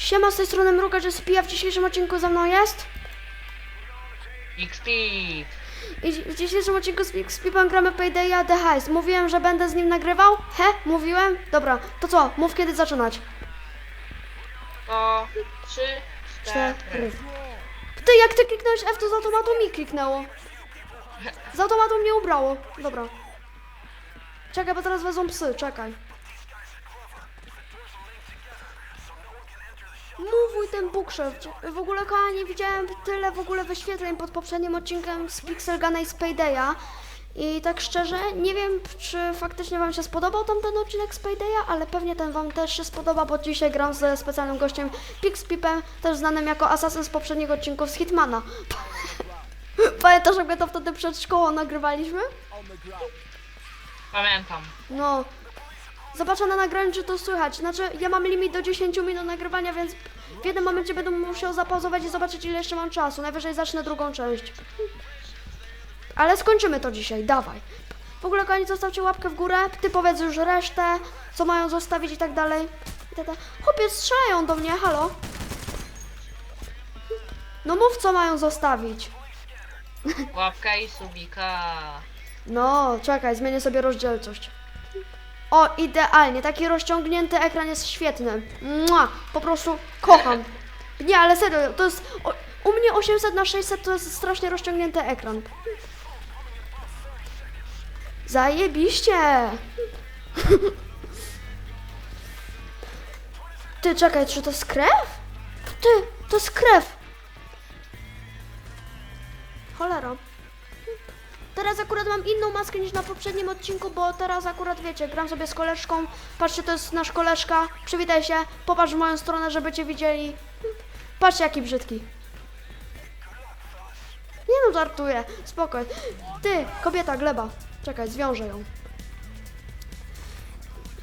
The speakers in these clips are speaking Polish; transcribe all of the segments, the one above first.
Siema, z tej strony Mrugacz jest Pija, w dzisiejszym odcinku ze mną jest. XP! I w dzisiejszym odcinku z, Pipem gramy Paydaya The Heist. Mówiłem, że będę z nim nagrywał? He? Mówiłem? Dobra, to co? Mów kiedy zaczynać. To trzy, Cztery. cztery. Ty, jak ty kliknąłeś F, to z automatu mi kliknęło. Z automatu mnie ubrało. Dobra. Czekaj, bo teraz wezmą psy, czekaj. Mówił ten bookshelf. W ogóle, kochani, widziałem tyle w ogóle wyświetleń pod poprzednim odcinkiem z Pixel Guna i z Paydaya. I tak szczerze, nie wiem, czy faktycznie Wam się spodobał tamten odcinek z Paydaya, ale pewnie ten Wam też się spodoba, bo dzisiaj gram ze specjalnym gościem Pix Pipem, też znanym jako asasyn z poprzednich odcinków z Hitmana. Pamiętasz, jak my to wtedy przed szkołą nagrywaliśmy? Pamiętam. No. Zobaczę na nagraniu, czy to słychać. Znaczy, ja mam limit do 10 minut nagrywania, więc w jednym momencie będę musiał zapauzować i zobaczyć, ile jeszcze mam czasu. Najwyżej zacznę drugą część. Ale skończymy to dzisiaj, dawaj. W ogóle, kochani, zostawcie łapkę w górę. Ty powiedz już resztę, co mają zostawić i tak dalej. I dalej. Chłopie, strzelają do mnie, halo. No mów, co mają zostawić. Łapka i subika. No, czekaj, zmienię sobie rozdzielczość. O, idealnie, taki rozciągnięty ekran jest świetny. Mua, po prostu kocham. Nie, ale serio, to jest... O, u mnie 800 na 600 to jest strasznie rozciągnięty ekran. Zajebiście! Ty, czekaj, czy to jest krew? Ty, to jest krew! Cholera. Teraz akurat mam inną maskę niż na poprzednim odcinku, bo teraz akurat wiecie, gram sobie z koleżką. Patrzcie, to jest nasz koleżka. Przywitaj się, popatrz w moją stronę, żeby cię widzieli. Patrzcie, jaki brzydki. Nie no, żartuję. Spokoj. Ty, kobieta, gleba. Czekaj, zwiążę ją.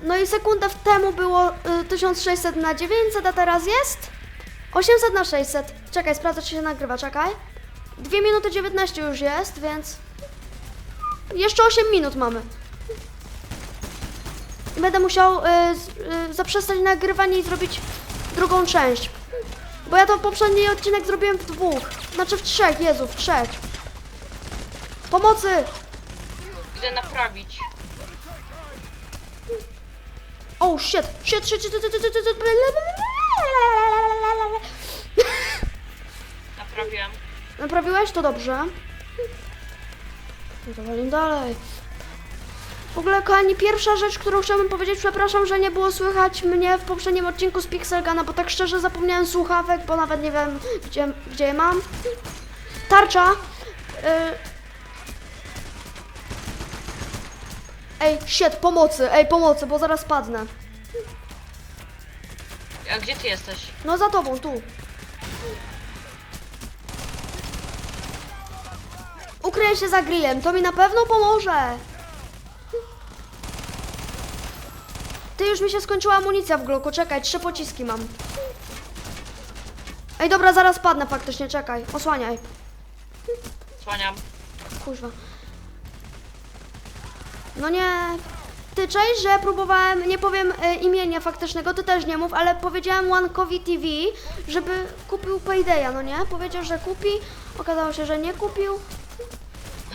No i sekundę temu było y, 1600 na 900, a teraz jest 800 na 600. Czekaj, sprawdzę, czy się nagrywa, czekaj. 2 minuty 19 już jest, więc jeszcze 8 minut mamy. I Będę musiał y, y, zaprzestać nagrywanie i zrobić drugą część. Bo ja to poprzedni odcinek zrobiłem w dwóch. Znaczy w trzech, Jezu, w trzech. Pomocy! Idę naprawić. Oh shit, shit, shit, shit, shit, shit, shit, shit. Naprawiłem. Naprawiłeś? To dobrze. No walimy dalej. W ogóle, kochani, pierwsza rzecz, którą chciałbym powiedzieć, przepraszam, że nie było słychać mnie w poprzednim odcinku z Pixelgana, bo tak szczerze zapomniałem słuchawek, bo nawet nie wiem, gdzie, gdzie je mam. Tarcza. Y... Ej, shit, pomocy, ej, pomocy, bo zaraz padnę. A gdzie ty jesteś? No za tobą, tu. Ukryję się za grillem, to mi na pewno pomoże. Ty, już mi się skończyła amunicja w gloku, czekaj, trzy pociski mam. Ej, dobra, zaraz padnę faktycznie, czekaj, osłaniaj. Słaniam. Kuźwa. No nie. Ty cześć, że próbowałem, nie powiem e, imienia faktycznego, ty też nie mów, ale powiedziałem Wankowi TV, żeby kupił Paydaya, no nie? Powiedział, że kupi, okazało się, że nie kupił.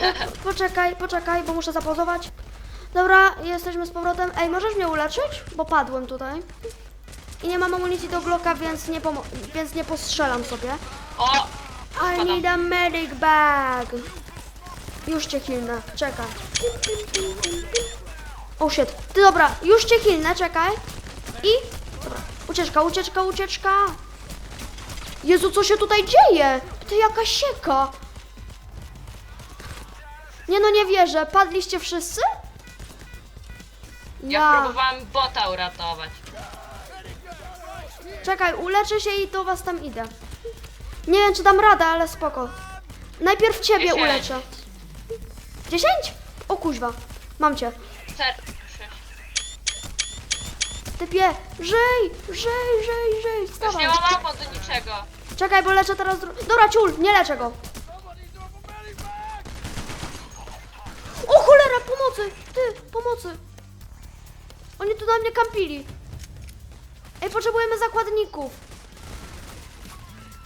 Po, poczekaj, poczekaj, bo muszę zapauzować. Dobra, jesteśmy z powrotem. Ej, możesz mnie uleczyć? Bo padłem tutaj. I nie mam amunicji do Glocka, więc nie, pomo- więc nie postrzelam sobie. O! I need a medic bag. Już cię hilnę, czekaj. O oh shit. Ty dobra, już cię hilnę, czekaj. I. Dobra. Ucieczka, ucieczka, ucieczka. Jezu, co się tutaj dzieje? Ty jaka sieka. Nie no, nie wierzę. Padliście wszyscy? Ja próbowałem bota uratować. Czekaj, uleczę się i do was tam idę. Nie wiem, czy dam radę, ale spoko. Najpierw ciebie Dziesięć. uleczę. Dziesięć? O kuźwa, mam cię. Sześć. Typie, żyj, żyj, żyj, żyj, Już wstawaj. nie mam ammo do niczego. Czekaj, bo leczę teraz... dru- Dobra, ciul, nie leczę go. O cholera, pomocy, ty, pomocy. Oni tu na mnie kampili. Ej, potrzebujemy zakładników.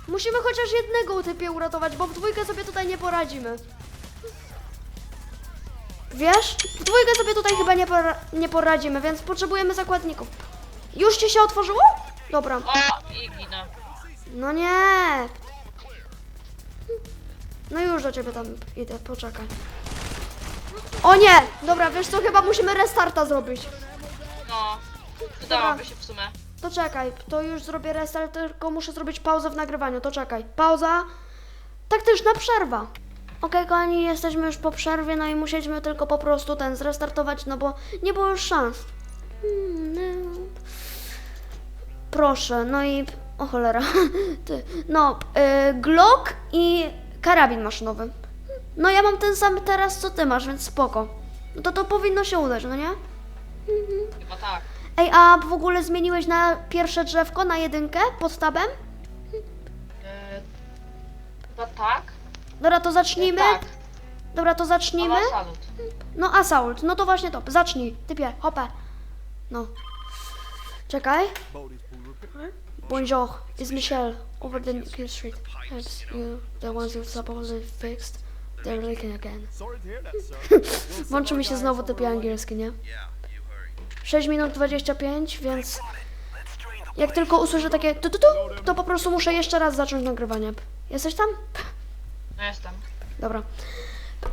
Musimy chociaż jednego typie uratować, bo w dwójkę sobie tutaj nie poradzimy. Wiesz? W dwójkę sobie tutaj chyba nie, pora nie poradzimy, więc potrzebujemy zakładników. Już ci się otworzyło? Dobra. O, i ginę. No nie. No już do ciebie tam idę, poczekaj. O nie! Dobra, wiesz co, chyba musimy restarta zrobić. No, przydałoby się w sumie. To czekaj, to już zrobię restart, tylko muszę zrobić pauzę w nagrywaniu, to czekaj. Pauza. Taktyczna przerwa. Okej, kochani, jesteśmy już po przerwie, no i musieliśmy tylko po prostu ten zrestartować, no bo nie było już szans. No. Proszę, no i... O cholera. Ty. No, y, Glock i karabin maszynowy. No ja mam ten sam teraz, co ty masz, więc spoko. No to to powinno się udać, no nie? Chyba tak. Ej, a w ogóle zmieniłeś na pierwsze drzewko, na jedynkę, pod tabem? E, chyba tak. Dobra, to zacznijmy. Tak. Dobra, to zacznijmy. Salut. No, assault, no to właśnie to. Zacznij, typie, hopę. No. Czekaj. Bonjour, it's Michelle, over the Kill Street. Yes, you, the ones who supposedly fixed, they're leaking again. Włączy mi się znowu typie angielski, nie? 6 minut 25, więc jak tylko usłyszę takie tu, tu, tu, to po prostu muszę jeszcze raz zacząć nagrywanie. Jesteś tam? No jestem. Dobra. Yy,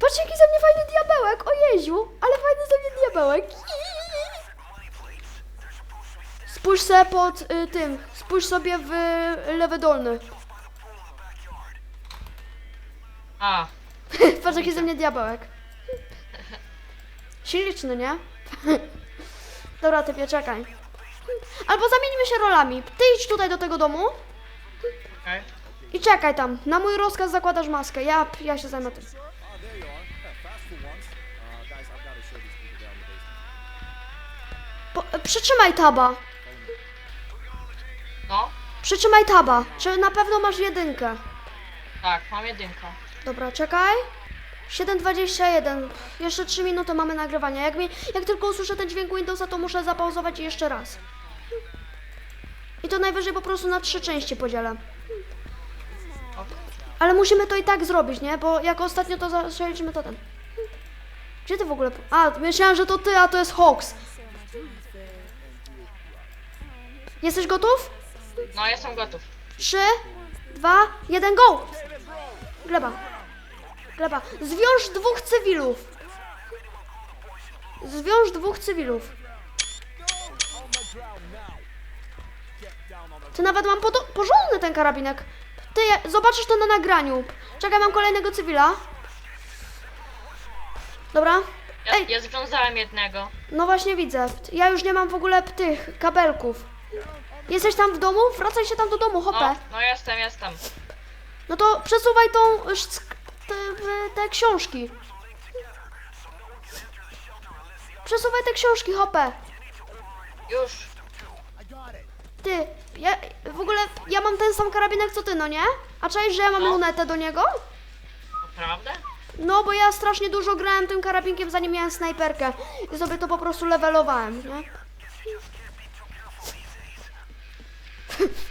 patrzcie, jaki ze mnie fajny diabełek, o Jeziu, ale fajny ze mnie diabełek. Spójrz sobie pod y, tym, spójrz sobie w lewy dolny. A, Patrz, jaki ze mnie diabełek. Śliczny, nie? Dobra, typie, czekaj. Albo zamienimy się rolami. Ty idź tutaj do tego domu okej. i czekaj tam. Na mój rozkaz zakładasz maskę. Ja, ja się zajmę tym. Po, przytrzymaj taba. No, Przytrzymaj taba. Czy na pewno masz jedynkę? tak, mam jedynkę. Dobra, czekaj. 7.21. Jeszcze 3 minuty mamy nagrywania. Jak, mi, jak tylko usłyszę ten dźwięk Windowsa, to muszę zapauzować jeszcze raz. I to najwyżej po prostu na trzy części podzielę. Ale musimy to i tak zrobić, nie? Bo jak ostatnio to zaczęliśmy, to ten. Gdzie ty w ogóle... A, myślałem, że to ty, a to jest Hawks. Jesteś gotów? No, jestem gotów. 3, 2, 1, go! Gleba. Zwiąż dwóch cywilów. Zwiąż dwóch cywilów. Ty nawet mam porządny ten karabinek. Ty, zobaczysz to na nagraniu. Czekaj, mam kolejnego cywila. Dobra. Ja, Ej, ja związałem jednego. no właśnie widzę. Ja już nie mam w ogóle tych kabelków. Jesteś tam w domu? Wracaj się tam do domu, hopę. No, no jestem, jestem. No to przesuwaj tą, te, te książki. Przesuwaj te książki, hopę. Już. Ty, ja, w ogóle, ja mam ten sam karabinek co ty, no nie? A czaisz, że ja mam No. lunetę do niego? Naprawdę? No, bo ja strasznie dużo grałem tym karabinkiem, zanim miałem snajperkę. I sobie to po prostu levelowałem, nie?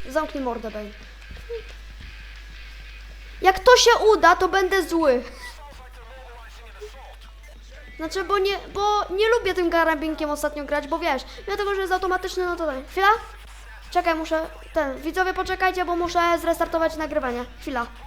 Zamknij mordę, bej. Jak to się uda, to będę zły. Znaczy, bo nie, bo nie lubię tym karabinkiem ostatnio grać, bo wiesz, dlatego, że jest automatyczny, no to daj. Chwila? Czekaj, muszę, ten, widzowie poczekajcie, bo muszę zrestartować nagrywanie. Chwila.